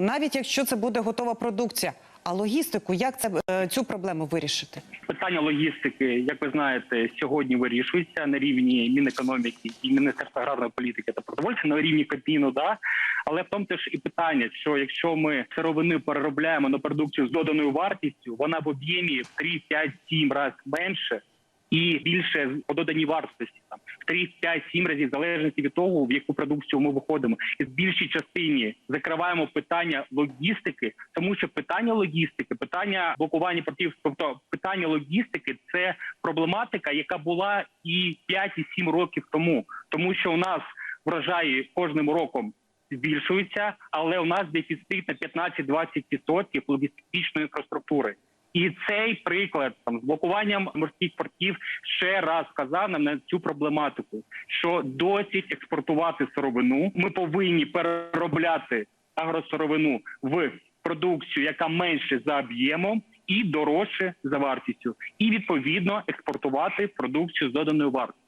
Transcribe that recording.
навіть якщо це буде готова продукція. А логістику, як це е, цю проблему вирішити? Питання логістики, як ви знаєте, сьогодні вирішується на рівні Мінекономіки і Міністерства аграрної політики та продовольства на рівні Кабміну, да але в тому теж і питання, що якщо ми сировину переробляємо на продукцію з доданою вартістю, вона в об'ємі в 3, 5, 7 разів менше. І більше по доданій вартості 3, 5, 7 разів в залежності від того, в яку продукцію ми виходимо, і в більшій частині закриваємо питання логістики, тому що питання логістики, питання блокування портів, тобто питання логістики, це проблематика, яка була і 5, і 7 років тому, тому що у нас врожаї кожним роком збільшуються, але у нас дефіцит на 15-20% логістичної інфраструктури. І цей приклад там з блокуванням морських портів ще раз сказав нам на цю проблематику, що досить експортувати сировину. Ми повинні переробляти агросировину в продукцію, яка менше за об'ємом і дорожче за вартістю, і відповідно експортувати продукцію з доданою вартістю.